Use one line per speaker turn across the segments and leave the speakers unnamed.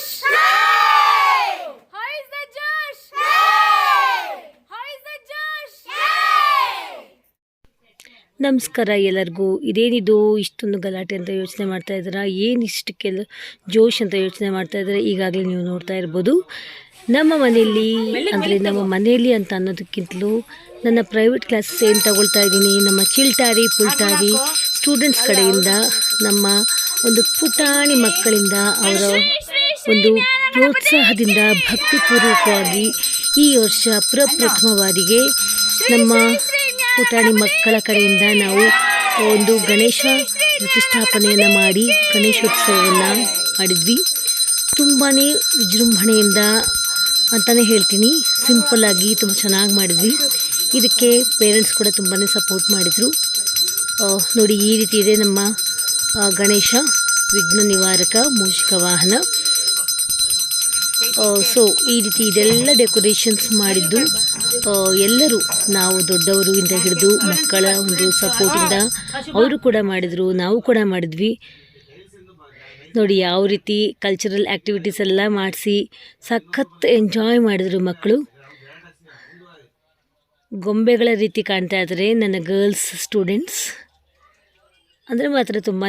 Josh? How is the Josh? How is the Josh?
ನಮಸ್ಕಾರ ಎಲ್ಲರಿಗೂ ಇದೇನಿದು ಇಷ್ಟೊಂದು ಗಲಾಟೆ ಅಂತ ಯೋಚನೆ ಮಾಡ್ತಾ ಇದ್ದೀರಾ ಏನು ಇಷ್ಟಕ್ಕೆಲ್ಲ ಜೋಶ್ ಅಂತ ಯೋಚನೆ ಮಾಡ್ತಾ ಇದ್ದಾರೆ ಈಗಾಗಲೇ ನೀವು ನೋಡ್ತಾ ಇರ್ಬೋದು ನಮ್ಮ ಮನೆಯಲ್ಲಿ ಅಂದರೆ ನಮ್ಮ ಮನೆಯಲ್ಲಿ ಅಂತ ಅನ್ನೋದಕ್ಕಿಂತಲೂ ನನ್ನ ಪ್ರೈವೇಟ್ ಕ್ಲಾಸಸ್ ಏನು ತಗೊಳ್ತಾ ಇದ್ದೀನಿ ನಮ್ಮ ಚಿಲ್ಟಾರಿ ಪುಲ್ಟಾರಿ ಸ್ಟೂಡೆಂಟ್ಸ್ ಕಡೆಯಿಂದ ನಮ್ಮ ಒಂದು ಪುಟಾಣಿ ಮಕ್ಕಳಿಂದ ಅವರ ಒಂದು ಪ್ರೋತ್ಸಾಹದಿಂದ ಭಕ್ತಿಪೂರ್ವಕವಾಗಿ ಈ ವರ್ಷ ಪ್ರಪ್ರಥಮ ಬಾರಿಗೆ ನಮ್ಮ ಪುಟಾಣಿ ಮಕ್ಕಳ ಕಡೆಯಿಂದ ನಾವು ಒಂದು ಗಣೇಶ ಪ್ರತಿಷ್ಠಾಪನೆಯನ್ನು ಮಾಡಿ ಗಣೇಶೋತ್ಸವವನ್ನು ಮಾಡಿದ್ವಿ. ತುಂಬಾ ವಿಜೃಂಭಣೆಯಿಂದ ಅಂತಲೇ ಹೇಳ್ತೀನಿ ಸಿಂಪಲ್ಲಾಗಿ ತುಂಬ ಚೆನ್ನಾಗಿ ಮಾಡಿದ್ವಿ. ಇದಕ್ಕೆ ಪೇರೆಂಟ್ಸ್ ಕೂಡ ತುಂಬಾ ಸಪೋರ್ಟ್ ಮಾಡಿದರು. ನೋಡಿ ಈ ರೀತಿ ಇದೆ ನಮ್ಮ ಗಣೇಶ, ವಿಘ್ನ ನಿವಾರಕ, ಮೂಷಿಕ ವಾಹನ. ಸೊ ಈ ರೀತಿ ಇದೆಲ್ಲ ಡೆಕೋರೇಷನ್ಸ್ ಮಾಡಿದ್ದು ಎಲ್ಲರೂ ನಾವು ದೊಡ್ಡವರು ಇಂದ ಹಿಡಿದು ಮಕ್ಕಳ ಒಂದು ಸಪೋರ್ಟಿಂದ ಅವರು ಕೂಡ ಮಾಡಿದರು, ನಾವು ಕೂಡ ಮಾಡಿದ್ವಿ. ನೋಡಿ, ಯಾವ ರೀತಿ ಕಲ್ಚರಲ್ ಆ್ಯಕ್ಟಿವಿಟೀಸ್ ಎಲ್ಲ ಮಾಡಿಸಿ ಸಖತ್ ಎಂಜಾಯ್ ಮಾಡಿದರು ಮಕ್ಕಳು. ಗೊಂಬೆಗಳ ರೀತಿ ಕಾಣ್ತಾ ಇದ್ದಾರೆ ನನ್ನ ಗರ್ಲ್ಸ್ ಸ್ಟೂಡೆಂಟ್ಸ್ ಅಂದರೆ ಮಾತ್ರ ತುಂಬಾ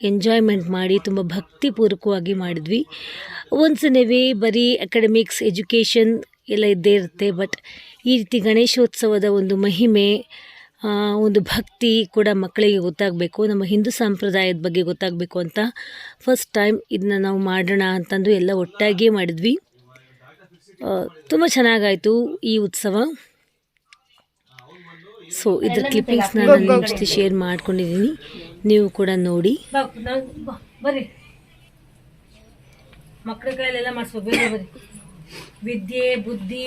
ಎಂಜಾಯ್ಮೆಂಟ್ ಮಾಡಿ ತುಂಬ ಭಕ್ತಿಪೂರ್ವಕವಾಗಿ ಮಾಡಿದ್ವಿ. ಒನ್ಸ್ ಇನ್ ಬರೀ ಅಕಾಡೆಮಿಕ್ಸ್ ಎಜುಕೇಷನ್ ಎಲ್ಲ ಇದ್ದೇ ಇರುತ್ತೆ ಬಟ್ ಈ ರೀತಿ ಗಣೇಶೋತ್ಸವದ ಒಂದು ಮಹಿಮೆ ಒಂದು ಭಕ್ತಿ ಕೂಡ ಮಕ್ಕಳಿಗೆ ಗೊತ್ತಾಗಬೇಕು, ನಮ್ಮ ಹಿಂದೂ ಸಂಪ್ರದಾಯದ ಬಗ್ಗೆ ಗೊತ್ತಾಗಬೇಕು ಅಂತ ಫಸ್ಟ್ ಟೈಮ್ ಇದನ್ನ ನಾವು ಮಾಡೋಣ ಅಂತಂದು ಎಲ್ಲ ಒಟ್ಟಾಗಿಯೇ ಮಾಡಿದ್ವಿ. ತುಂಬ ಚೆನ್ನಾಗಾಯಿತು ಈ ಉತ್ಸವ. ಸೊ ಇದ್ರ ಕ್ಲಿಪ್ಪಿಂಗ್ಸ್ ನಾನು ನಿಮ್ಮ ಜೊತೆ ಶೇರ್ ಮಾಡ್ಕೊಂಡಿದ್ದೀನಿ. ನೀವು ಕೂಡ ನೋಡಿ. ಬರ್ರಿ. ಮಕ್ಕಳ ಕೈಲೆಲ್ಲ ಮಾಡಿಸ್ಬೇಕು ಬರ್ರಿ. ವಿದ್ಯೆ ಬುದ್ಧಿ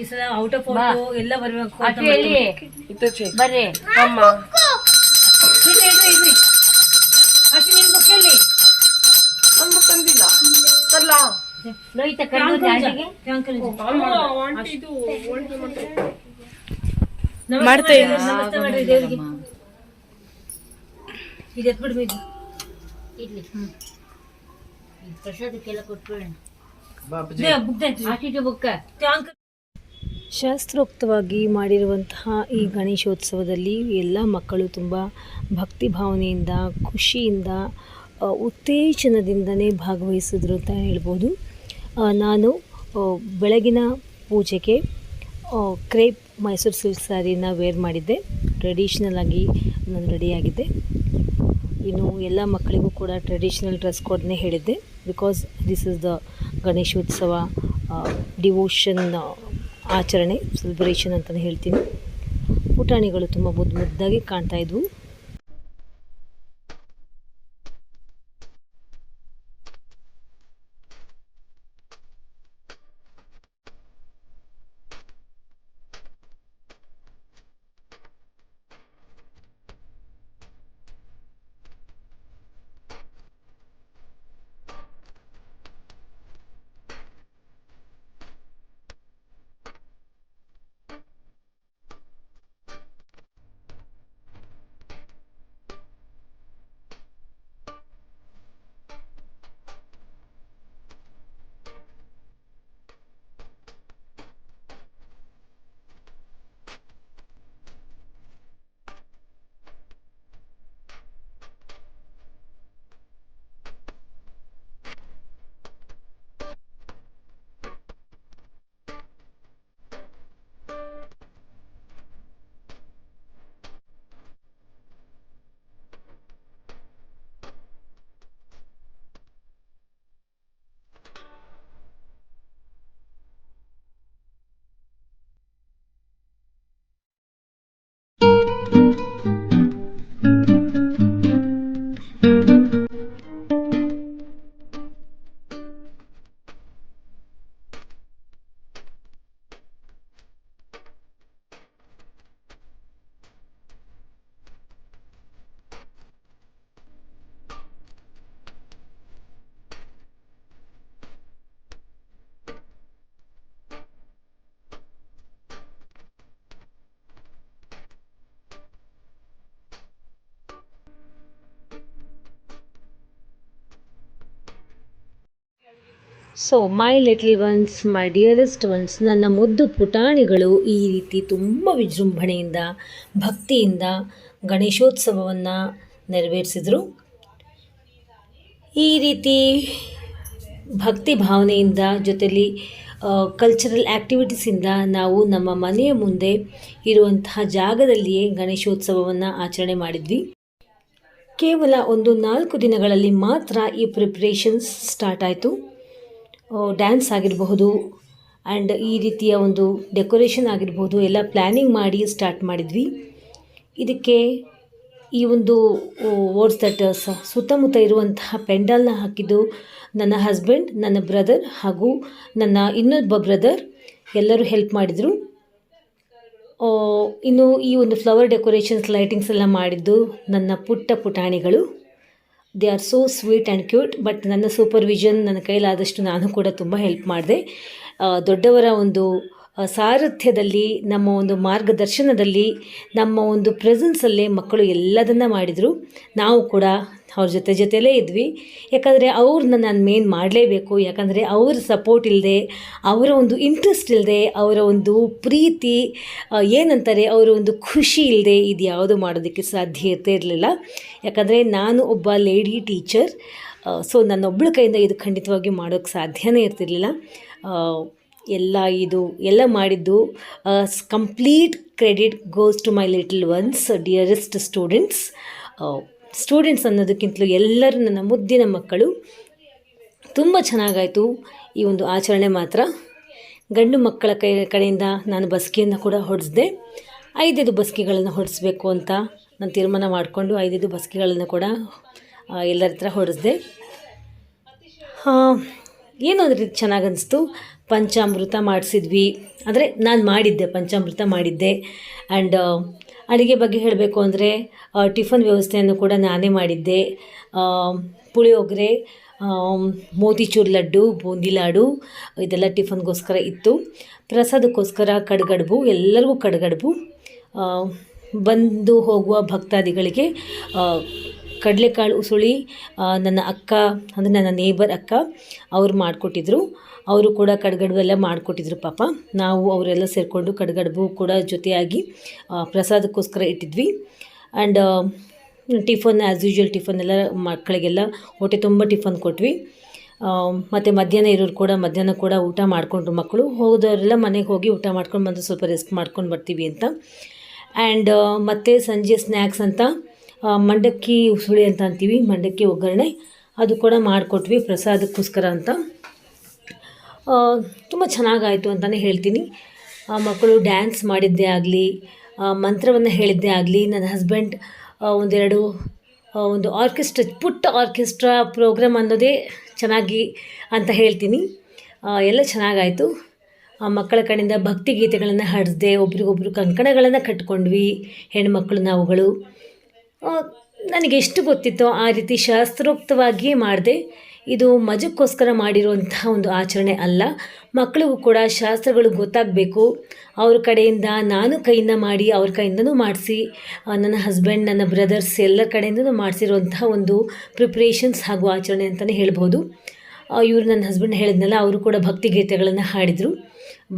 ಈ ಸಲ ಔಟ್ ಆಫ್ ಫೋಟೋ ಎಲ್ಲ ಬರಬೇಕು.
ಬರ್ರಿ. ಅಮ್ಮ.
ನಿನ್
ತಂದಿಲ್ಲ. ತರ್ಲ? ಮಾಡ್ತಾ
ನಮಸ್ತೆ ಮಾಡ್ರಿ ದೇವ್ರಿಗೆ ಇದು ಎತ್ಬಿಡು ಮೀದು.
ಇಡ್ಲಿ. ಪ್ರಸಾದಕ್ಕೆಲ್ಲ ಕೊಟ್ಬಿಡ
ದೇ, book ದೇ.
ಆಟಿಟ್ಟು ಬುಕ್ಕ.
ಟ್ಯಾಂಕ್ ಶಾಸ್ತ್ರೋಕ್ತವಾಗಿ ಮಾಡಿರುವಂತಹ ಈ ಗಣೇಶೋತ್ಸವದಲ್ಲಿ ಎಲ್ಲ ಮಕ್ಕಳು ತುಂಬ ಭಕ್ತಿ ಭಾವನೆಯಿಂದ ಖುಷಿಯಿಂದ ಆ, ಉತ್ತೇಜನದಿಂದನೇ ಭಾಗವಹಿಸಿದ್ರು ಅಂತ ಹೇಳ್ಬೋದು. ಆ, ನಾನು ಆ, ಬೆಳಗಿನ ಪೂಜೆಗೆ ಆ, ಕ್ರೇಪ್ ಮೈಸೂರು ಸಿಲ್ಕ್ ಸ್ಯಾರಿನ ವೇರ್ ಮಾಡಿದ್ದೆ. ಟ್ರೆಡಿಷ್ನಲ್ ಆಗಿ ನಾನು ರೆಡಿಯಾಗಿದ್ದೆ ಇನ್ನು ಎಲ್ಲ ಮಕ್ಕಳಿಗೂ ಕೂಡ ಟ್ರೆಡಿಷ್ನಲ್ ಡ್ರೆಸ್ ಕೋಡ್ನೇ ಹೇಳಿದ್ದೆ. Because this is the Ganeshotsav devotion ಆಚರಣೆ ಸೆಲೆಬ್ರೇಷನ್ ಅಂತಲೇ ಹೇಳ್ತೀನಿ. ಪುಟಾಣಿಗಳು ತುಂಬ ಮುದ್ದು ಮುದ್ದಾಗಿ ಕಾಣ್ತಾ ಇದ್ವು. So my little ones my dearest ones ನನ್ನ ಮುದ್ದು ಪುಟಾಣಿಗಳು ಈ ರೀತಿ ತುಂಬ ವಿಜೃಂಭಣೆಯಿಂದ, ಭಕ್ತಿಯಿಂದ ಗಣೇಶೋತ್ಸವವನ್ನು ನೆರವೇರಿಸಿದರು. ಈ ರೀತಿ ಭಕ್ತಿ ಭಾವನೆಯಿಂದ ಜೊತೆಲಿ ಕಲ್ಚರಲ್ ಆ್ಯಕ್ಟಿವಿಟೀಸಿಂದ ನಾವು ನಮ್ಮ ಮನೆಯ ಮುಂದೆ ಇರುವಂತಹ ಜಾಗದಲ್ಲಿಯೇ ಗಣೇಶೋತ್ಸವವನ್ನು ಆಚರಣೆ ಮಾಡಿದ್ವಿ. ಕೇವಲ ಒಂದು ನಾಲ್ಕು ದಿನಗಳಲ್ಲಿ ಮಾತ್ರ ಈ ಪ್ರಿಪ್ರೇಷನ್ಸ್ ಸ್ಟಾರ್ಟ್ ಆಯಿತು. ಡ್ಯಾನ್ಸ್ ಆಗಿರಬಹುದು ಆ್ಯಂಡ್ ಈ ರೀತಿಯ ಒಂದು ಡೆಕೋರೇಷನ್ ಆಗಿರ್ಬೋದು ಎಲ್ಲ ಪ್ಲ್ಯಾನಿಂಗ್ ಮಾಡಿ ಸ್ಟಾರ್ಟ್ ಮಾಡಿದ್ವಿ. ಇದಕ್ಕೆ ಈ ಒಂದು ವರ್ಡ್ಸ್ ದಟ್ ಸುತ್ತಮುತ್ತ ಇರುವಂತಹ ಪೆಂಡಲ್ನ ಹಾಕಿದ್ದು ನನ್ನ ಹಸ್ಬೆಂಡ್ ನನ್ನ ಬ್ರದರ್ ಹಾಗೂ ನನ್ನ ಇನ್ನೊಬ್ಬ ಬ್ರದರ್ ಎಲ್ಲರೂ ಹೆಲ್ಪ್ ಮಾಡಿದರು. ಇನ್ನು ಈ ಒಂದು ಫ್ಲವರ್ ಡೆಕೋರೇಷನ್ಸ್ ಲೈಟಿಂಗ್ಸ್ ಎಲ್ಲ ಮಾಡಿದ್ದು ನನ್ನ ಪುಟ್ಟ ಪುಟಾಣಿಗಳು. They are so sweet and cute but ನನ್ನ ಸೂಪರ್ವಿಷನ್ ನನ್ನ ಕೈಲಾದಷ್ಟು ನಾನು ಕೂಡ ತುಂಬ ಹೆಲ್ಪ್ ಮಾಡಿದೆ. ದೊಡ್ಡವರ ಒಂದು ಸಾರಥ್ಯದಲ್ಲಿ, ನಮ್ಮ ಒಂದು ಮಾರ್ಗದರ್ಶನದಲ್ಲಿ, ನಮ್ಮ ಒಂದು ಪ್ರೆಸೆನ್ಸಲ್ಲೇ ಮಕ್ಕಳು ಎಲ್ಲದನ್ನು ಮಾಡಿದರು. ನಾವು ಕೂಡ ಅವ್ರ ಜೊತೆ ಜೊತೆಯಲ್ಲೇ ಇದ್ವಿ. ಯಾಕಂದರೆ ಅವ್ರನ್ನ ನಾನು ಮೇನ್ ಮಾಡಲೇಬೇಕು. ಯಾಕಂದರೆ ಅವ್ರ ಸಪೋರ್ಟ್ ಇಲ್ಲದೆ ಅವರ ಒಂದು ಇಂಟ್ರೆಸ್ಟ್ ಇಲ್ಲದೆ ಅವರ ಒಂದು ಪ್ರೀತಿ ಏನಂತಾರೆ, ಅವರ ಒಂದು ಖುಷಿ ಇಲ್ಲದೆ ಇದು ಯಾವುದು ಮಾಡೋದಕ್ಕೆ ಸಾಧ್ಯ ಇರ್ತಾ ಇರಲಿಲ್ಲ. ಯಾಕಂದರೆ ನಾನು ಒಬ್ಬ ಲೇಡಿ ಟೀಚರ್ ಸೊ ನನ್ನೊಬ್ಬಳ ಕೈಯಿಂದ ಇದು ಖಂಡಿತವಾಗಿ ಮಾಡೋಕ್ಕೆ ಸಾಧ್ಯನೇ ಇರ್ತಿರ್ಲಿಲ್ಲ. ಎಲ್ಲ ಇದು ಎಲ್ಲ ಮಾಡಿದ್ದು complete credit goes to my little ones dearest students students ಅನ್ನೋದಕ್ಕಿಂತಲೂ ಎಲ್ಲರೂ ನನ್ನ ಮುದ್ದಿನ ಮಕ್ಕಳು. ತುಂಬ ಚೆನ್ನಾಗಾಯಿತು ಈ ಒಂದು ಆಚರಣೆ ಮಾತ್ರ. ಗಂಡು ಮಕ್ಕಳ ಕೈ, ಕಡೆಯಿಂದ ನಾನು ಬಸ್ಕಿಯನ್ನು ಕೂಡ ಹೊಡೆಸ್ದೆ. ಐದೈದು ಬಸ್ಕಿಗಳನ್ನು ಹೊಡೆಸ್ಬೇಕು ಅಂತ ನಾನು ತೀರ್ಮಾನ ಮಾಡಿಕೊಂಡು ಐದೈದು ಬಸ್ಕಿಗಳನ್ನು ಕೂಡ ಎಲ್ಲರ ಹತ್ರ ಹೊಡೆಸಿದೆ. ಏನೋ ಅದ್ರ ಚೆನ್ನಾಗಿ ಅನಿಸ್ತು. ಪಂಚಾಮೃತ ಮಾಡಿಸಿದ್ವಿ. ಅಂದರೆ ನಾನು ಮಾಡಿದ್ದೆ, ಪಂಚಾಮೃತ ಮಾಡಿದ್ದೆ. ಆ್ಯಂಡ್ ಅಡುಗೆ ಬಗ್ಗೆ ಹೇಳಬೇಕು ಅಂದರೆ ಟಿಫನ್ ವ್ಯವಸ್ಥೆಯನ್ನು ಕೂಡ ನಾನೇ ಮಾಡಿದ್ದೆ. ಪುಳಿಯೋಗರೆ ಮೋತಿಚೂರು ಲಡ್ಡು, ಬೂಂದಿ ಲಾಡು, ಇದೆಲ್ಲ ಟಿಫನ್ಗೋಸ್ಕರ ಇತ್ತು. ಪ್ರಸಾದಕ್ಕೋಸ್ಕರ ಕಡ್ಗಡ್ಬು, ಎಲ್ಲರಿಗೂ ಕಡ್ಗಡ್ಬು ಬಂದು ಹೋಗುವ ಭಕ್ತಾದಿಗಳಿಗೆ ಕಡಲೆಕಾಳು ಉಸುಳಿ ನನ್ನ ಅಕ್ಕ, ಅಂದರೆ ನನ್ನ ನೇಬರ್ ಅಕ್ಕ, ಅವ್ರು ಮಾಡಿಕೊಟ್ಟಿದ್ರು. ಅವರು ಕೂಡ ಕಡ್ಗಡ್ಬು ಎಲ್ಲ ಮಾಡಿಕೊಟ್ಟಿದ್ರು ಪಾಪ. ನಾವು ಅವರೆಲ್ಲ ಸೇರಿಕೊಂಡು ಕಡ್ಗಡ್ಬು ಕೂಡ ಜೊತೆಯಾಗಿ ಪ್ರಸಾದಕ್ಕೋಸ್ಕರ ಇಟ್ಟಿದ್ವಿ. And tiffin as usual tiffin ಎಲ್ಲ ಮಕ್ಕಳಿಗೆಲ್ಲ ಹೊಟ್ಟೆ ತುಂಬ ಟಿಫನ್ ಕೊಟ್ವಿ. ಮತ್ತು ಮಧ್ಯಾಹ್ನ ಇರೋರು ಕೂಡ ಮಧ್ಯಾಹ್ನ ಕೂಡ ಊಟ ಮಾಡಿಕೊಂಡ್ರು ಮಕ್ಕಳು. ಹೋದವರೆಲ್ಲ ಮನೆಗೆ ಹೋಗಿ ಊಟ ಮಾಡ್ಕೊಂಡು ಬಂದು ಸ್ವಲ್ಪ ರೆಸ್ಟ್ ಮಾಡ್ಕೊಂಡು ಬರ್ತೀವಿ ಅಂತ. ಆ್ಯಂಡ್ ಮತ್ತು ಸಂಜೆ ಸ್ನ್ಯಾಕ್ಸ್ ಅಂತ ಮಂಡಕ್ಕಿ ಉಸುಳಿ ಅಂತ ಅಂತೀವಿ, ಮಂಡಕ್ಕಿ ಒಗ್ಗರಣೆ. ಅದು ಕೂಡ ಮಾಡಿಕೊಟ್ವಿ ಪ್ರಸಾದಕ್ಕೋಸ್ಕರ ಅಂತ. ತುಂಬ ಚೆನ್ನಾಗಾಯಿತು ಅಂತಲೇ ಹೇಳ್ತೀನಿ. ಆ ಮಕ್ಕಳು ಡ್ಯಾನ್ಸ್ ಮಾಡಿದ್ದೇ ಆಗಲಿ ಮಂತ್ರವನ್ನು ಹೇಳಿದ್ದೇ ಆಗಲಿ, ನನ್ನ ಹಸ್ಬೆಂಡ್ ಒಂದೆರಡು ಒಂದು ಆರ್ಕೆಸ್ಟ್ರಾ ಪುಟ್ಟ ಆರ್ಕೆಸ್ಟ್ರಾ ಪ್ರೋಗ್ರಾಮ್ ಅನ್ನೋದೇ ಚೆನ್ನಾಗಿ ಅಂತ ಹೇಳ್ತೀನಿ. ಎಲ್ಲ ಚೆನ್ನಾಗಾಯಿತು. ಮಕ್ಕಳ ಕಡೆಯಿಂದ ಭಕ್ತಿ ಗೀತೆಗಳನ್ನು ಹಾಡಿಸ್ದೆ, ಒಬ್ರಿಗೊಬ್ರು ಕಂಕಣಗಳನ್ನು ಕಟ್ಕೊಂಡ್ವಿ ಹೆಣ್ಮಕ್ಳು ನಾವುಗಳು ನನಗೆ ಎಷ್ಟು ಗೊತ್ತಿತ್ತೋ ಆ ರೀತಿ ಶಾಸ್ತ್ರೋಕ್ತವಾಗಿಯೇ ಮಾಡಿದೆ. ಇದು ಮಜಕ್ಕೋಸ್ಕರ ಮಾಡಿರುವಂತಹ ಒಂದು ಆಚರಣೆ ಅಲ್ಲ. ಮಕ್ಕಳಿಗೂ ಕೂಡ ಶಾಸ್ತ್ರಗಳು ಗೊತ್ತಾಗಬೇಕು. ಅವ್ರ ಕಡೆಯಿಂದ ನಾನು ಕೈಯಿಂದ ಮಾಡಿ ಅವ್ರ ಕೈಯಿಂದನೂ ಮಾಡಿಸಿ ನನ್ನ ಹಸ್ಬೆಂಡ್ ನನ್ನ ಬ್ರದರ್ಸ್ ಎಲ್ಲ ಕಡೆಯಿಂದನೂ ಮಾಡಿಸಿರುವಂತಹ ಒಂದು ಪ್ರಿಪ್ರೇಷನ್ಸ್ ಹಾಗೂ ಆಚರಣೆ ಅಂತಲೇ ಹೇಳ್ಬೋದು. ಇವರು ನನ್ನ ಹಸ್ಬೆಂಡ್ ಹೇಳಿದ್ನಲ್ಲ, ಅವರು ಕೂಡ ಭಕ್ತಿ ಗೀತೆಗಳನ್ನು ಹಾಡಿದರು.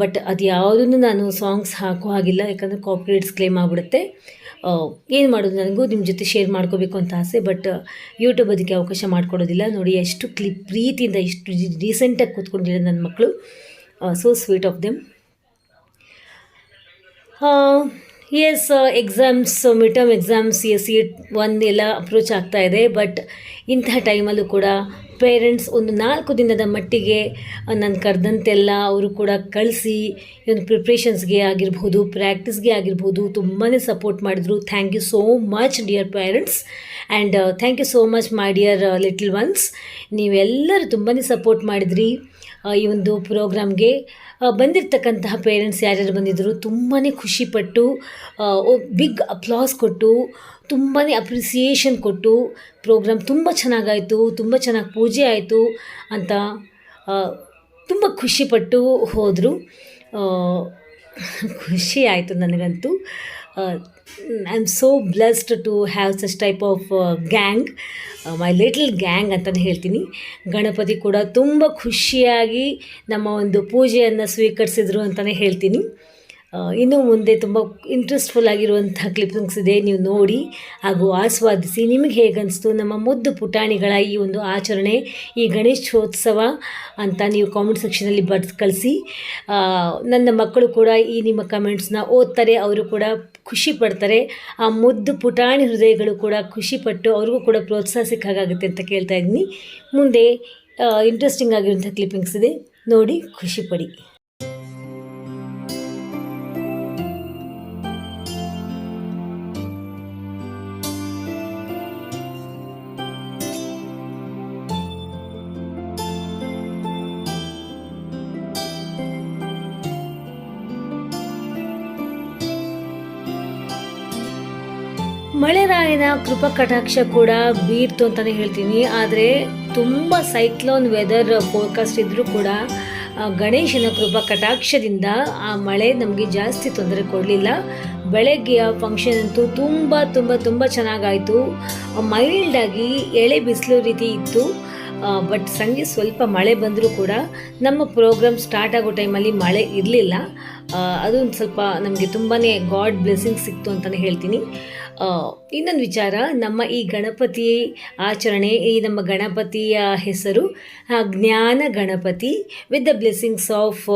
ಬಟ್ ಅದು ಯಾವುದನ್ನು ನಾನು ಸಾಂಗ್ಸ್ ಹಾಕೋ ಹಾಗಿಲ್ಲ, ಯಾಕಂದರೆ ಕಾಪಿರೈಟ್ಸ್ ಕ್ಲೇಮ್ ಆಗಿಬಿಡುತ್ತೆ. ಏನು ಮಾಡೋದು? ನನಗೂ ನಿಮ್ಮ ಜೊತೆ ಶೇರ್ ಮಾಡ್ಕೋಬೇಕು ಅಂತ ಆಸೆ ಬಟ್ ಯೂಟ್ಯೂಬ್ ಅದಕ್ಕೆ ಅವಕಾಶ ಮಾಡಿಕೊಡೋದಿಲ್ಲ. ನೋಡಿ, ಎಷ್ಟು ಕ್ಲಿಪ್ ಪ್ರೀತಿಯಿಂದ, ಎಷ್ಟು ರೀಸೆಂಟಾಗಿ ಕೂತ್ಕೊಂಡಿರೋ ನನ್ನ ಮಕ್ಕಳು so sweet of them S exams mid term exams S C one ಎಲ್ಲ ಅಪ್ರೋಚ್ ಆಗ್ತಾ ಇದೆ ಬಟ್ ಇಂತಹ ಟೈಮಲ್ಲೂ ಕೂಡ ಪೇರೆಂಟ್ಸ್ ಒಂದು ನಾಲ್ಕು ದಿನದ ಮಟ್ಟಿಗೆ ನಾನು ಕರೆದಂತೆಲ್ಲ ಅವರು ಕೂಡ ಕಳಿಸಿ ಈ ಒಂದು ಪ್ರಿಪ್ರೇಷನ್ಸ್ಗೆ ಆಗಿರ್ಬೋದು ಪ್ರಾಕ್ಟೀಸ್ಗೆ ಆಗಿರ್ಬೋದು ತುಂಬಾ ಸಪೋರ್ಟ್ ಮಾಡಿದ್ರು. Thank you so much dear parents and thank you so much my dear little ones ನೀವೆಲ್ಲರೂ ತುಂಬಾ ಸಪೋರ್ಟ್ ಮಾಡಿದ್ರಿ ಈ ಒಂದು ಪ್ರೋಗ್ರಾಮ್ಗೆ ಬಂದಿರತಕ್ಕಂತಹ ಪೇರೆಂಟ್ಸ್ ಯಾರ್ಯಾರು ಬಂದಿದ್ದರು ತುಂಬಾ ಖುಷಿಪಟ್ಟು ಬಿಗ್ ಅಪ್ಲಾಸ್ ಕೊಟ್ಟು ತುಂಬಾ ಅಪ್ರಿಸಿಯೇಷನ್ ಕೊಟ್ಟು ಪ್ರೋಗ್ರಾಮ್ ತುಂಬ ಚೆನ್ನಾಗಾಯಿತು, ತುಂಬ ಚೆನ್ನಾಗಿ ಪೂಜೆ ಆಯಿತು ಅಂತ ತುಂಬ ಖುಷಿಪಟ್ಟು ಹೋದರು. ಖುಷಿ ಆಯಿತು ನನಗಂತೂ. I am so blessed to have such type of gang my little gang ಅಂತಲೇ ಹೇಳ್ತೀನಿ. ಗಣಪತಿ ಕೂಡ ತುಂಬ ಖುಷಿಯಾಗಿ ನಮ್ಮ ಒಂದು ಪೂಜೆಯನ್ನು ಸ್ವೀಕರಿಸಿದ್ರು ಅಂತಲೇ ಹೇಳ್ತೀನಿ. ಇನ್ನು ಮುಂದೆ ತುಂಬ ಇಂಟ್ರೆಸ್ಟ್ಫುಲ್ ಆಗಿರುವಂಥ ಕ್ಲಿಪ್ಪಿಂಗ್ಸ್ ಇದೆ ನೀವು ನೋಡಿ. ಹಾಗೂ ಆಸ್ವಾದಿಸಿ, ನಿಮಗೆ ಹೇಗನ್ನಿಸ್ತು ನಮ್ಮ ಮುದ್ದು ಪುಟಾಣಿಗಳ ಈ ಒಂದು ಆಚರಣೆ, ಈ ಗಣೇಶೋತ್ಸವ ಅಂತ ನೀವು ಕಾಮೆಂಟ್ ಸೆಕ್ಷನಲ್ಲಿ ಬರ್ದು ಕಳಿಸಿ ನನ್ನ ಮಕ್ಕಳು ಕೂಡ ಈ ನಿಮ್ಮ ಕಮೆಂಟ್ಸ್ನ ಓದ್ತಾರೆ, ಅವರು ಕೂಡ ಖುಷಿ ಪಡ್ತಾರೆ. ಆ ಮುದ್ದು ಪುಟಾಣಿ ಹೃದಯಗಳು ಕೂಡ ಖುಷಿಪಟ್ಟು ಅವ್ರಿಗೂ ಕೂಡ ಪ್ರೋತ್ಸಾಹ ಸಿಕ್ಕಾಗುತ್ತೆ ಅಂತ ಕೇಳ್ತಾ ಇದ್ದೀನಿ. ಮುಂದೆ ಇಂಟ್ರೆಸ್ಟಿಂಗ್ ಆಗಿರುವಂಥ ಕ್ಲಿಪ್ಪಿಂಗ್ಸ್ ಇದೆ ನೋಡಿ, ಖುಷಿ ಮಳೆರಾಯನ ಕೃಪಾ ಕಟಾಕ್ಷ ಕೂಡ ಬೀರ್ತು ಅಂತಲೇ ಹೇಳ್ತೀನಿ. ಆದರೆ ತುಂಬ ಸೈಕ್ಲೋನ್ ವೆದರ್ ಫೋರ್ಕಾಸ್ಟ್ ಇದ್ದರೂ ಕೂಡ ಗಣೇಶನ ಕೃಪಾ ಕಟಾಕ್ಷದಿಂದ ಆ ಮಳೆ ನಮಗೆ ಜಾಸ್ತಿ ತೊಂದರೆ ಕೊಡಲಿಲ್ಲ. ಬೆಳಗ್ಗೆಯ ಫಂಕ್ಷನ್ ಅಂತೂ ತುಂಬ ತುಂಬ ತುಂಬ ಚೆನ್ನಾಗಾಯಿತು. ಮೈಲ್ಡಾಗಿ ಎಳೆ ಬಿಸಿಲು ರೀತಿ ಇತ್ತು. ಬಟ್ ಸಂಜೆ ಸ್ವಲ್ಪ ಮಳೆ ಬಂದರೂ ಕೂಡ ನಮ್ಮ ಪ್ರೋಗ್ರಾಮ್ ಸ್ಟಾರ್ಟ್ ಆಗೋ ಟೈಮಲ್ಲಿ ಮಳೆ ಇರಲಿಲ್ಲ. ಅದೊಂದು ಸ್ವಲ್ಪ ನಮಗೆ ತುಂಬಾ ಗಾಡ್ ಬ್ಲೆಸ್ಸಿಂಗ್ ಸಿಕ್ತು ಅಂತಲೇ ಹೇಳ್ತೀನಿ. ಇನ್ನೊಂದು ವಿಚಾರ, ನಮ್ಮ ಈ ಗಣಪತಿ ಆಚರಣೆ, ಈ ನಮ್ಮ ಗಣಪತಿಯ ಹೆಸರು Jnana Ganapati with the blessings of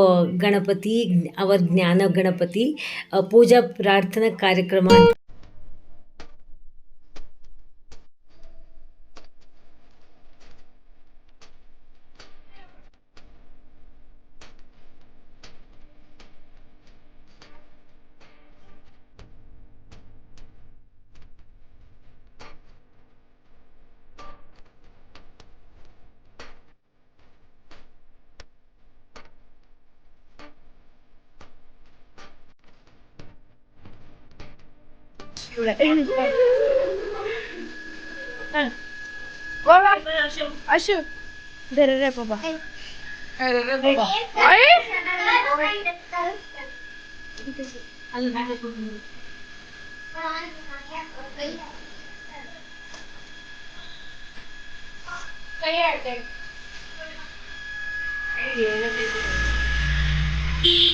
Ganapati our Jnana Ganapati puja ಪ್ರಾರ್ಥನಾ ಕಾರ್ಯಕ್ರಮ
ಅಶು ಬೇರೆ ರೇ ಬಾಬಾ ಅಯ್ಯ
ಹೇಳು ಬಾಬಿ ಮಾಮ ಅಶೋ
ಏನ್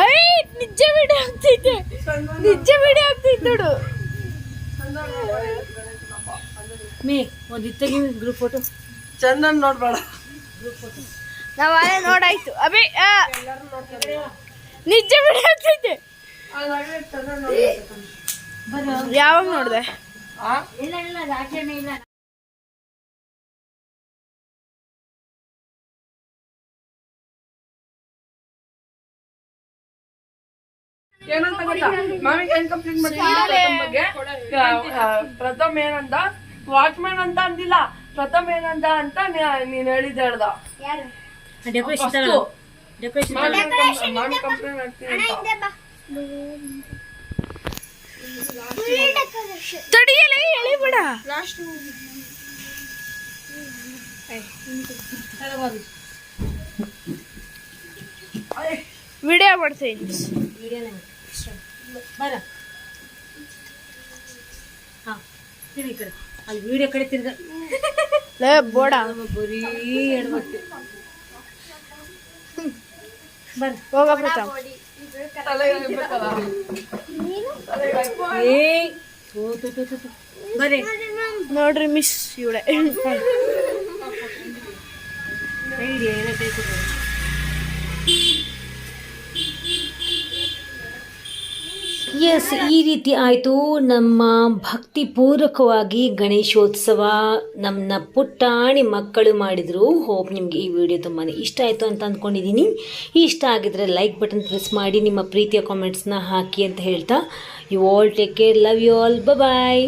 ಅಯ್ಯ ನಿಜ ವಿಡಿಯೋ ಆಗ್ತೈತೆ ನಿಜ ವಿಡಿಯೋ ಆಗ್ತೈತೆ ನೋಡು.
ಮೇ ಒಂದು ಇತ್ತಗಿ ಗ್ರೂಪ್ ಫೋಟೋ
ಚಂದನ್ ನೋಡ್ಬೇಡ.
ನಾವ್ ಅಲ್ಲೇ ನೋಡಾಯ್ತು. ಅಬಿ. ನಿಜ ವಿಡಿಯೋ ಆಗ್ತೈತೆ ಯಾವಾಗ ನೋಡ್ದೆ?
ಇಲ್ಲ ಇಲ್ಲ ಇಲ್ಲ
ಏನಂತ ಗೊತ್ತಾ? ಮಾವಿ ಏನ್ ಕಂಪ್ಲೇಂಟ್ ಮಾಡ್ತೀನಿ. ಪ್ರಥಮ್ ಏನಂದ? ವಾಚ್ಮ್ಯಾನ್ ಅಂತ ಅಂದಿಲ್ಲ. ಪ್ರಥಮ್ ಏನಂದ ಅಂತ ನೀನ್ ಹೇಳಿದ್ ಹೇಳ್ದ. ಕಂಪ್ಲೇಂಟ್ ಮಾಡ್ತೀನಿ
ವಿಡಿಯೋ ಮಾಡ್ತೀನಿ.
ಬರ ಹಾಂ ತಿರ್ಗಿ ಈ ಕಡೆ ಅಲ್ಲಿ ವಿಡಿಯೋ ಕಡೆ ತಿರ್ಗ
ಲೇ ಬೋಡ
ಬರೀ ಎಡವಟ್ಟು ಬರ
ಹೋಗ ಪ್ರತಾಪ್
ತಲೆಗೆ ಹಾಕ್ಬೇಕಲ್ಲ? ತಲೆಗೆ ಹಾಕ್ಬೋ.
ಬರ್ರಿ
ನೋಡ್ರಿ ಮಿಸ್ ಇವಳೆ
ಎಸ್ ಈ ರೀತಿ ಆಯಿತು. ನಮ್ಮ ಭಕ್ತಿಪೂರ್ವಕವಾಗಿ ಗಣೇಶೋತ್ಸವ ನಮ್ಮ ಪುಟ್ಟಾಣಿ ಮಕ್ಕಳು ಮಾಡಿದರು. ಹೋಪ್ ನಿಮಗೆ ಈ ವಿಡಿಯೋ ತುಂಬಾ ಇಷ್ಟ ಆಯಿತು ಅಂತ ಅಂದ್ಕೊಂಡಿದ್ದೀನಿ ಇಷ್ಟ ಆಗಿದ್ರೆ ಲೈಕ್ ಬಟನ್ ಪ್ರೆಸ್ ಮಾಡಿ, ನಿಮ್ಮ ಪ್ರೀತಿಯ ಕಾಮೆಂಟ್ಸ್ನ ಹಾಕಿ ಅಂತ ಹೇಳ್ತಾ. You all take care love you all bye